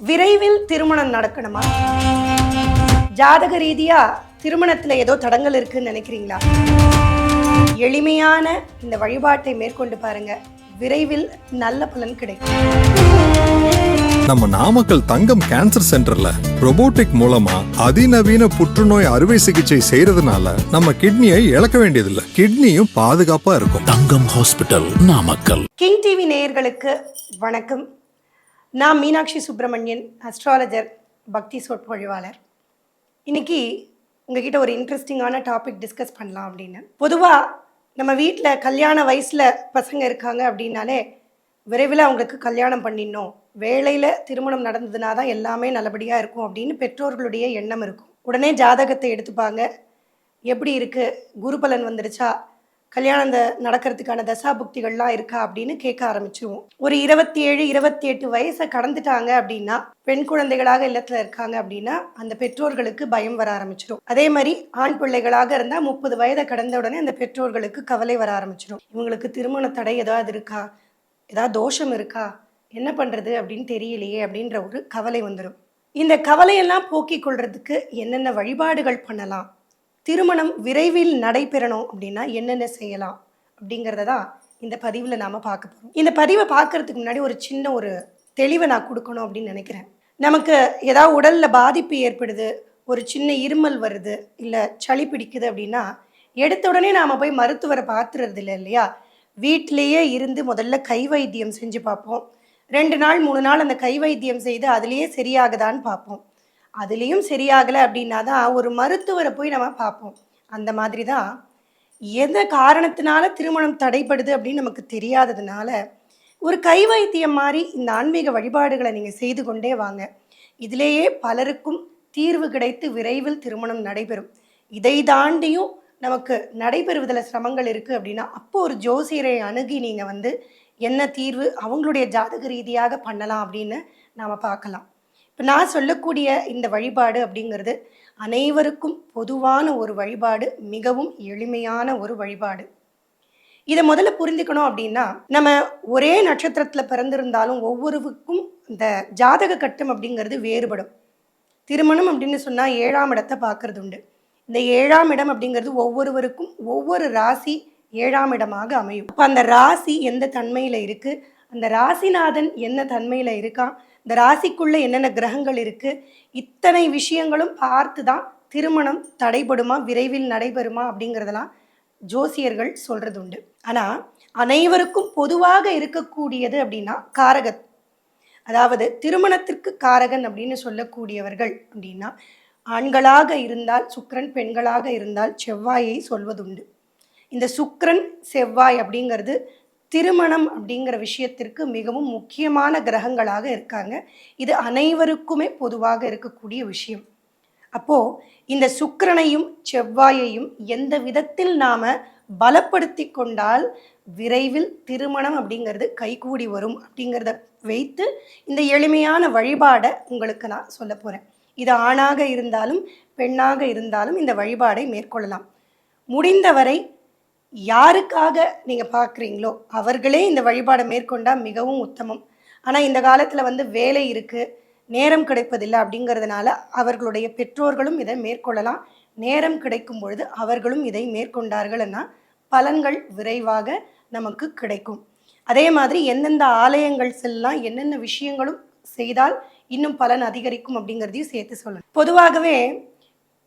விரைவில் திருமணம் நடக்கணுமா? ஜாதக ரீதியா திருமணத்துல ஏதோ தடங்கள் இருக்குன்னு நினைக்கிறீங்களா? எளிமையான இந்த வழிபாட்டை மேற்கொண்டு பாருங்க. விரைவில் நல்ல பலன் கிடைக்கும். நம்ம நாமக்கல் தங்கம் கேன்சர் சென்டர்ல robotic மூலமா அதிநவீன புற்றுநோய் அறுவை சிகிச்சை செய்யறதுனால நம்ம கிட்னியை இழக்க வேண்டியதில்லை. கிட்னியும் பாதுகாப்பா இருக்கும். Thangam hospital Namakkal. King TV நேயர்களுக்கு வணக்கம். நான் மீனாட்சி சுப்பிரமணியன் அஸ்ட்ராலஜர் பக்தி சொற்பொழிவாளர். இன்னைக்கு உங்ககிட்ட ஒரு இன்ட்ரெஸ்டிங்கான டாபிக் டிஸ்கஸ் பண்ணலாம் அப்படின்னு. பொதுவாக நம்ம வீட்டில் கல்யாண வயசில் பசங்க இருக்காங்க அப்படின்னாலே விரைவில் அவங்களுக்கு கல்யாணம் பண்ணிடணும். வேலையில் திருமணம் நடந்ததுனா தான் எல்லாமே நல்லபடியாக இருக்கும் அப்படின்னு பெற்றோர்களுடைய எண்ணம் இருக்கும். உடனே ஜாதகத்தை எடுத்துப்பாங்க. எப்படி இருக்குது குருபலன் வந்துருச்சா? கல்யாணம் நடக்கிறதுக்கான தசா புக்திகள்லாம் இருக்கா அப்படின்னு கேட்க ஆரம்பிச்சிருவோம். ஒரு இருபத்தி ஏழு இருபத்தி எட்டு வயசை கடந்துட்டாங்க அப்படின்னா பெண் குழந்தைகளாக இல்லத்தில் இருக்காங்க அப்படின்னா அந்த பெற்றோர்களுக்கு பயம் வர ஆரம்பிச்சிடும் அதே மாதிரி ஆண் பிள்ளைகளாக இருந்தால் முப்பது வயதை கடந்த உடனே அந்த பெற்றோர்களுக்கு கவலை வர ஆரம்பிச்சிடும் இவங்களுக்கு திருமண தடை ஏதாவது இருக்கா? ஏதாவது தோஷம் இருக்கா? என்ன பண்ணுறது அப்படின்னு தெரியலையே அப்படின்ற ஒரு கவலை வந்துடும் இந்த கவலையெல்லாம் போக்கிக் கொள்றதுக்கு என்னென்ன வழிபாடுகள் பண்ணலாம்? திருமணம் விரைவில் நடைபெறணும் அப்படின்னா என்னென்ன செய்யலாம் அப்படிங்கிறத தான் இந்த பதிவில் நாம் பார்க்க போகிறோம் இந்த பதிவை பார்க்கறதுக்கு முன்னாடி ஒரு சின்ன ஒரு தெளிவை நான் கொடுக்கணும் அப்படின்னு நினைக்கிறேன். நமக்கு ஏதாவது உடலில் பாதிப்பு ஏற்படுது ஒரு சின்ன இருமல் வருது இல்லை சளி பிடிக்குது அப்படின்னா எடுத்த உடனே நாம் போய் மருத்துவரை பார்த்துறது இல்லை இல்லையா? வீட்டிலேயே இருந்து முதல்ல கை வைத்தியம் செஞ்சு பார்ப்போம். ரெண்டு நாள் மூணு நாள் அந்த கை வைத்தியம் செய்து அதுலேயே சரியாகுதான்னு பார்ப்போம். அதுலேயும் சரியாகலை அப்படின்னா தான் ஒரு மருத்துவரை போய் நம்ம பார்ப்போம். அந்த மாதிரி தான் எந்த காரணத்தினால திருமணம் தடைப்படுது அப்படின்னு நமக்கு தெரியாததுனால ஒரு கை வைத்தியம் மாதிரி இந்த ஆன்மீக வழிபாடுகளை நீங்கள் செய்து கொண்டே வாங்க. இதிலேயே பலருக்கும் தீர்வு கிடைத்து விரைவில் திருமணம் நடைபெறும். இதை தாண்டியும் நமக்கு நடைபெறுவதில் சிரமங்கள் இருக்குது அப்படின்னா அப்போது ஒரு ஜோசியரை அணுகி நீங்கள் வந்து என்ன தீர்வு அவங்களுடைய ஜாதக ரீதியாக பண்ணலாம் அப்படின்னு நாம் பார்க்கலாம். இப்போ நான் சொல்லக்கூடிய இந்த வழிபாடு அப்படிங்கிறது அனைவருக்கும் பொதுவான ஒரு வழிபாடு மிகவும் எளிமையான ஒரு வழிபாடு. இதை முதல்ல புரிந்துக்கணும் அப்படின்னா நம்ம ஒரே நட்சத்திரத்தில் பிறந்திருந்தாலும் ஒவ்வொருவுக்கும் இந்த ஜாதக கட்டம் அப்படிங்கிறது வேறுபடும். திருமணம் அப்படின்னு சொன்னால் ஏழாம் இடத்தை பார்க்கறது உண்டு. இந்த ஏழாம் இடம் அப்படிங்கிறது ஒவ்வொருவருக்கும் ஒவ்வொரு ராசி ஏழாம் இடமாக அமையும். இப்போ அந்த ராசி எந்த தன்மையில் இருக்குது அந்த ராசிநாதன் என்ன தன்மையில் இருக்கான்? இந்த ராசிக்குள்ளே என்னென்ன கிரகங்கள் இருக்குது இத்தனை விஷயங்களும் பார்த்து தான் திருமணம் தடைபடுமா? விரைவில் நடைபெறுமா? அப்படிங்கிறதெல்லாம் ஜோசியர்கள் சொல்கிறது உண்டு ஆனால் அனைவருக்கும் பொதுவாக இருக்கக்கூடியது அப்படின்னா காரகத் அதாவது திருமணத்திற்கு காரகன் அப்படின்னு சொல்லக்கூடியவர்கள் அப்படின்னா ஆண்களாக இருந்தால் சுக்கிரன் பெண்களாக இருந்தால் செவ்வாயை சொல்வதுண்டு. இந்த சுக்கரன் செவ்வாய் அப்படிங்கிறது திருமணம் அப்படிங்கிற விஷயத்திற்கு மிகவும் முக்கியமான கிரகங்களாக இருக்காங்க. இது அனைவருக்குமே பொதுவாக இருக்கக்கூடிய விஷயம். அப்போது இந்த சுக்கரனையும் செவ்வாயையும் எந்த விதத்தில் நாம் பலப்படுத்தி கொண்டால் விரைவில் திருமணம் அப்படிங்கிறது கைகூடி வரும் அப்படிங்கிறத வைத்து இந்த எளிமையான வழிபாடை உங்களுக்கு நான் சொல்ல போகிறேன் இது ஆணாக இருந்தாலும் பெண்ணாக இருந்தாலும் இந்த வழிபாடை மேற்கொள்ளலாம். முடிந்தவரை யாருக்காக நீங்கள் பார்க்குறீங்களோ அவர்களே இந்த வழிபாடை மேற்கொண்டால் மிகவும் உத்தமம். ஆனால் இந்த காலத்தில் வந்து வேலை இருக்குது நேரம் கிடைப்பதில்லை அப்படிங்கிறதுனால அவர்களுடைய பெற்றோர்களும் இதை மேற்கொள்ளலாம். நேரம் கிடைக்கும் பொழுது அவர்களும் இதை மேற்கொண்டார்கள்னா பலன்கள் விரைவாக நமக்கு கிடைக்கும். அதே மாதிரி எந்தெந்த ஆலயங்கள் செல்லலாம் என்னென்ன விஷயங்களும் செய்தால் இன்னும் பலன் அதிகரிக்கும் அப்படிங்கிறதையும் சேர்த்து சொல்லணும். பொதுவாகவே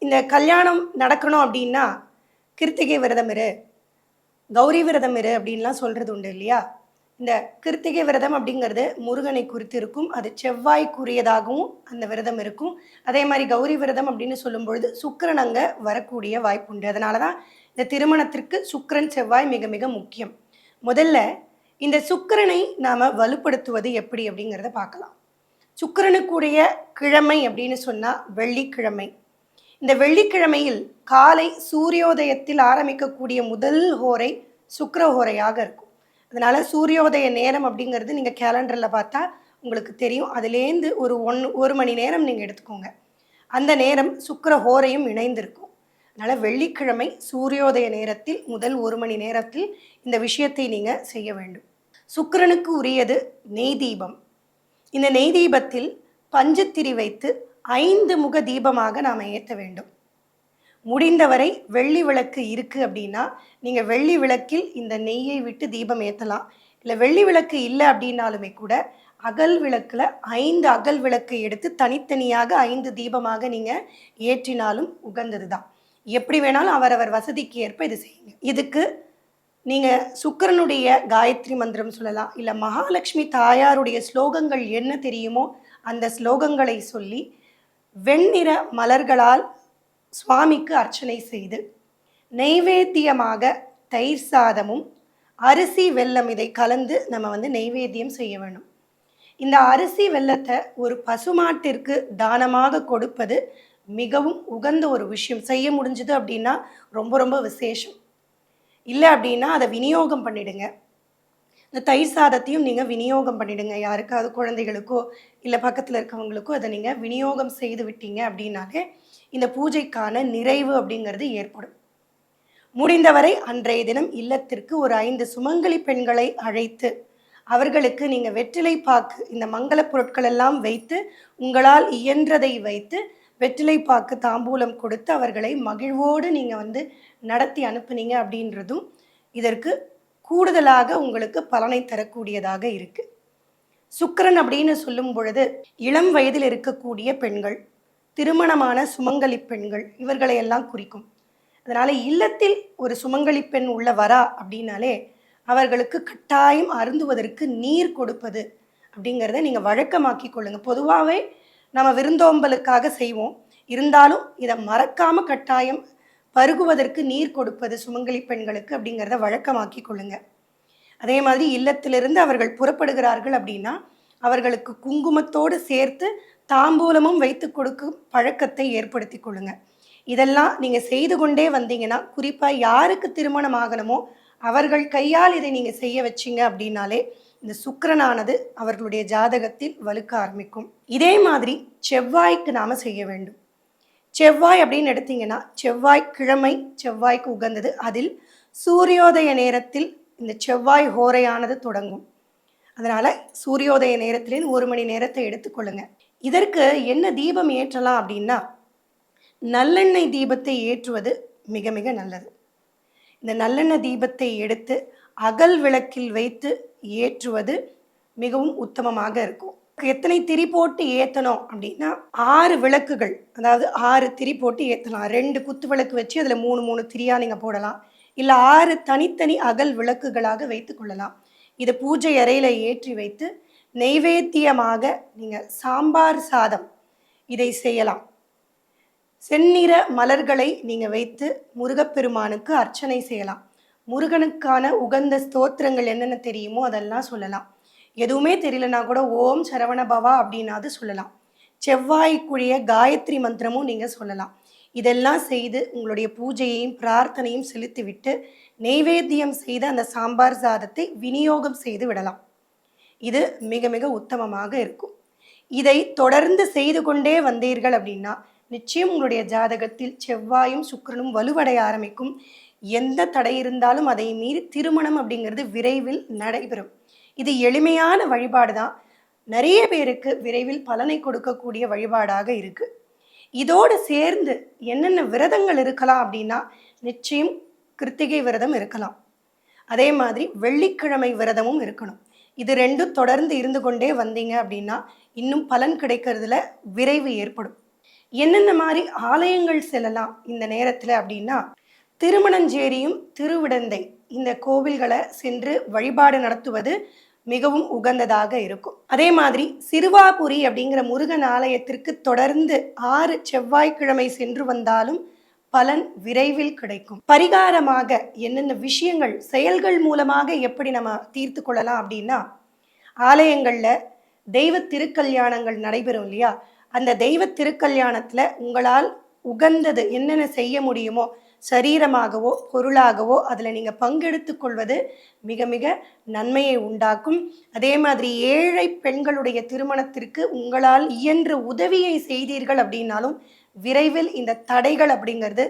இந்த கல்யாணம் நடக்கணும் அப்படின்னா கிருத்திகை விரதம் இரு கௌரி விரதம் இரு அப்படின்லாம் சொல்கிறது உண்டு இல்லையா? இந்த கிருத்திகை விரதம் அப்படிங்கிறது முருகனை குறித்து இருக்கும். அது செவ்வாய்க்குரியதாகவும் அந்த விரதம் இருக்கும். அதே மாதிரி கௌரி விரதம் அப்படின்னு சொல்லும் பொழுது சுக்கிரன் அங்கே வரக்கூடிய வாய்ப்பு உண்டு. அதனால தான் இந்த திருமணத்திற்கு சுக்கிரன் செவ்வாய் மிக மிக முக்கியம். முதல்ல இந்த சுக்கிரனை நாம் வலுப்படுத்துவது எப்படி அப்படிங்கிறத பார்க்கலாம். சுக்கிரனுக்குடைய கிழமை அப்படின்னு சொன்னால் வெள்ளிக்கிழமை. இந்த வெள்ளிக்கிழமையில் காலை சூரியோதயத்தில் ஆரம்பிக்கக்கூடிய முதல் ஹோரை சுக்கிர ஹோரையாக இருக்கும். அதனால் சூரியோதய நேரம் அப்படிங்கிறது நீங்கள் கேலண்டரில் பார்த்தா உங்களுக்கு தெரியும். அதுலேருந்து ஒரு ஒன் ஒரு மணி நேரம் நீங்கள் எடுத்துக்கோங்க. அந்த நேரம் சுக்கர ஹோரையும் இணைந்திருக்கும். அதனால் வெள்ளிக்கிழமை சூரியோதய நேரத்தில் முதல் ஒரு மணி நேரத்தில் இந்த விஷயத்தை நீங்கள் செய்ய வேண்டும். சுக்கிரனுக்கு உரியது நெய் தீபம். இந்த நெய் தீபத்தில் பஞ்சத்திரி வைத்து ஐந்து முக தீபமாக நாம் ஏற்ற வேண்டும். முடிந்தவரை வெள்ளி விளக்கு இருக்குது அப்படின்னா நீங்கள் வெள்ளி விளக்கில் இந்த நெய்யை விட்டு தீபம் ஏற்றலாம் இல்லை வெள்ளி விளக்கு இல்லை அப்படின்னாலுமே கூட அகல் விளக்கில் ஐந்து அகல் விளக்கு எடுத்து தனித்தனியாக ஐந்து தீபமாக நீங்கள் ஏற்றினாலும் உகந்தது தான் எப்படி வேணாலும் அவரவர் வசதிக்கு ஏற்ப இது செய்யுங்க. இதுக்கு நீங்கள் சுக்கிரனுடைய காயத்ரி மந்திரம் சொல்லலாம். இல்லை மகாலட்சுமி தாயாருடைய ஸ்லோகங்கள் என்ன தெரியுமோ அந்த ஸ்லோகங்களை சொல்லி வெண்ணிற மலர்களால் சுவாமிக்கு அர்ச்சனை செய்து நெய்வேத்தியமாக தயிர் சாதமும் அரிசி வெல்லம் இதை கலந்து நம்ம வந்து நெய்வேத்தியம் செய்ய வேணும் இந்த அரிசி வெள்ளத்தை ஒரு பசுமாட்டிற்கு தானமாக கொடுப்பது மிகவும் உகந்த ஒரு விஷயம். செய்ய முடிஞ்சது அப்படின்னா ரொம்ப ரொம்ப விசேஷம். இல்லை அப்படின்னா அதை விநியோகம் பண்ணிடுங்க. இந்த தயிர் சாதத்தையும் நீங்கள் விநியோகம் பண்ணிடுங்க. யாருக்காவது குழந்தைகளுக்கோ இல்லை பக்கத்தில் இருக்கவங்களுக்கோ அதை நீங்கள் விநியோகம் செய்து விட்டீங்க அப்படின்னாலே இந்த பூஜைக்கான நிறைவு அப்படிங்கிறது ஏற்படும். முடிந்தவரை அன்றைய தினம் இல்லத்திற்கு ஒரு ஐந்து சுமங்கலி பெண்களை அழைத்து அவர்களுக்கு நீங்கள் வெற்றிலை பாக்கு இந்த மங்கள பொருட்கள் எல்லாம் வைத்து உங்களால் இயன்றதை வைத்து வெற்றிலை பாக்கு தாம்பூலம் கொடுத்து அவர்களை மகிழ்வோடு நீங்கள் வந்து நடத்தி அனுப்புனீங்க அப்படின்றதும் இதற்கு கூடுதலாக உங்களுக்கு பலனை தரக்கூடியதாக இருக்கு. சுக்கரன் அப்படின்னு சொல்லும் பொழுது இளம் வயதில் இருக்கக்கூடிய பெண்கள் திருமணமான சுமங்கலி பெண்கள் இவர்களை எல்லாம் குறிக்கும். அதனால இல்லத்தில் ஒரு சுமங்கலி பெண் உள்ள வரா அப்படின்னாலே அவர்களுக்கு கட்டாயம் அருந்துவதற்கு நீர் கொடுப்பது அப்படிங்கிறத நீங்கள் வழக்கமாக்கி கொள்ளுங்க. பொதுவாகவே நம்ம விருந்தோம்பலுக்காக செய்வோம். இருந்தாலும் இதை மறக்காம கட்டாயம் பருகுவதற்கு நீர் கொடுப்பது சுமங்கலி பெண்களுக்கு அப்படிங்கிறத வழக்கமாக்கி கொள்ளுங்க. அதே மாதிரி இல்லத்திலிருந்து அவர்கள் புறப்படுகிறார்கள் அப்படின்னா அவர்களுக்கு குங்குமத்தோடு சேர்த்து தாம்பூலமும் வைத்து கொடுக்கும் பழக்கத்தை ஏற்படுத்தி கொள்ளுங்க. இதெல்லாம் நீங்கள் செய்து கொண்டே வந்தீங்கன்னா குறிப்பாக யாருக்கு திருமணம் ஆகணுமோ அவர்கள் கையால் இதை நீங்கள் செய்ய வச்சிங்க அப்படின்னாலே இந்த சுக்கரனானது அவர்களுடைய ஜாதகத்தில் வலுக்க ஆரம்பிக்கும். இதே மாதிரி செவ்வாய்க்கு நாம செய்ய வேண்டும். செவ்வாய் அப்படின்னு எடுத்தீங்கன்னா செவ்வாய் கிழமை செவ்வாய்க்கு உகந்தது. அதில் சூரியோதய நேரத்தில் இந்த செவ்வாய் ஹோரையானது தொடங்கும். அதனால் சூரியோதய நேரத்திலேருந்து ஒரு மணி நேரத்தை எடுத்துக்கொள்ளுங்க இதற்கு என்ன தீபம் ஏற்றலாம் அப்படின்னா நல்லெண்ணெய் தீபத்தை ஏற்றுவது மிக மிக நல்லது. இந்த நல்லெண்ணெய் தீபத்தை எடுத்து அகல் விளக்கில் வைத்து ஏற்றுவது மிகவும் உத்தமமாக இருக்கும். எத்தனை திரி போட்டு ஏற்றணும் அப்படின்னா ஆறு விளக்குகள் அதாவது ஆறு திரி போட்டு ஏற்றலாம் ரெண்டு குத்து விளக்கு வச்சு அதில் மூணு மூணு திரியாக நீங்கள் போடலாம். இல்லை ஆறு தனித்தனி அகல் விளக்குகளாக வைத்து கொள்ளலாம். இதை பூஜை அறையில் ஏற்றி வைத்து நெய்வேத்தியமாக நீங்கள் சாம்பார் சாதம் இதை செய்யலாம். செந்நிற மலர்களை நீங்கள் வைத்து முருகப்பெருமானுக்கு அர்ச்சனை செய்யலாம். முருகனுக்கான உகந்த ஸ்தோத்திரங்கள் என்னென்ன தெரியுமோ அதெல்லாம் சொல்லலாம். எதுவுமே தெரியலனா கூட ஓம் சரவண பவா அப்படின்னாவது சொல்லலாம். செவ்வாய்க்குரிய காயத்ரி மந்திரமும் நீங்கள் சொல்லலாம். இதெல்லாம் செய்து உங்களுடைய பூஜையையும் பிரார்த்தனையும் செலுத்திவிட்டு நெய்வேத்தியம் செய்த அந்த சாம்பார் சாதத்தை விநியோகம் செய்து விடலாம். இது மிக மிக உத்தமமாக இருக்கும். இதை தொடர்ந்து செய்து கொண்டே வந்தீர்கள் அப்படின்னா நிச்சயம் உங்களுடைய ஜாதகத்தில் செவ்வாயும் சுக்கிரனும் வலுவடைய ஆரம்பிக்கும். எந்த தடை இருந்தாலும் அதை மீறி திருமணம் அப்படிங்கிறது விரைவில் நடைபெறும். இது எளிமையான வழிபாடு தான் நிறைய பேருக்கு விரைவில் பலனை கொடுக்கக்கூடிய வழிபாடாக இருக்கு. இதோடு சேர்ந்து என்னென்ன விரதங்கள் இருக்கலாம் அப்படின்னா நிச்சயம் கிருத்திகை விரதம் இருக்கலாம். அதே மாதிரி வெள்ளிக்கிழமை விரதமும் இருக்கணும். இது ரெண்டும் தொடர்ந்து இருந்து கொண்டே வந்தீங்க அப்படின்னா இன்னும் பலன் கிடைக்கிறதுல விரைவு ஏற்படும். என்னென்ன மாதிரி ஆலயங்கள் செல்லலாம் இந்த நேரத்தில் அப்படின்னா திருமணஞ்சேரியும் திருவிடந்தை இந்த கோவில்களை சென்று வழிபாடு நடத்துவது மிகவும் உகந்ததாக இருக்கும். அதே மாதிரி சிறுவாபுரி அப்படிங்கிற முருகன் ஆலயத்திற்கு தொடர்ந்து ஆறு செவ்வாய்க்கிழமை சென்று வந்தாலும் பலன் விரைவில் கிடைக்கும். பரிகாரமாக என்னென்ன விஷயங்கள் செயல்கள் மூலமாக எப்படி நம்ம தீர்த்து கொள்ளலாம் அப்படின்னா ஆலயங்களில் தெய்வ திருக்கல்யாணங்கள் நடைபெறும் இல்லையா? அந்த தெய்வ திருக்கல்யாணத்தில் உங்களால் உகந்தது என்னென்ன செய்ய முடியுமோ சரீரமாகவோ பொருளாகவோ அதில் நீங்கள் பங்கெடுத்து கொள்வது மிக மிக நன்மையை உண்டாக்கும். அதே மாதிரி ஏழை பெண்களுடைய திருமணத்திற்கு உங்களால் இயன்ற உதவியை செய்தீர்கள் அப்படின்னாலும் விரைவில் இந்த தடைகள் அப்படிங்கிறது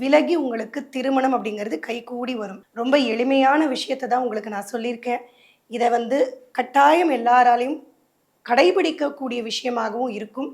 விலகி உங்களுக்கு திருமணம் அப்படிங்கிறது கைகூடி வரும். ரொம்ப எளிமையான விஷயத்தை தான் உங்களுக்கு நான் சொல்லியிருக்கேன். இதை வந்து கட்டாயம் எல்லாராலையும் கடைபிடிக்கக்கூடிய விஷயமாகவும் இருக்கும்.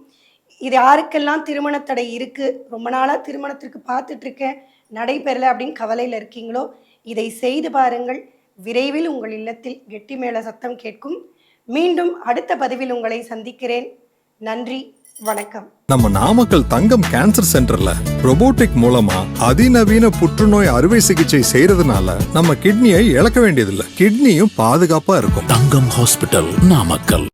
இது யாருக்கெல்லாம் திருமண தடை இருக்குது ரொம்ப நாளாக திருமணத்திற்கு பார்த்துட்ருக்கேன் நடைபெறலை அப்படின்னு கவலையில் இருக்கீங்களோ இதை செய்து பாருங்கள். விரைவில் உங்கள் இல்லத்தில் கெட்டி மேள சத்தம் கேட்கும். மீண்டும் அடுத்த பதிவில் உங்களை சந்திக்கிறேன். நன்றி வணக்கம். நம்ம நாமக்கல் தங்கம் கேன்சர் சென்டர்ல robotic மூலமா அதிநவீன புற்றுநோய் அறுவை சிகிச்சை செய்யறதுனால நம்ம கிட்னியை இழக்க வேண்டியதில்லை. கிட்னியும் பாதுகாப்பா இருக்கும். தங்கம் ஹாஸ்பிட்டல் நாமக்கல்.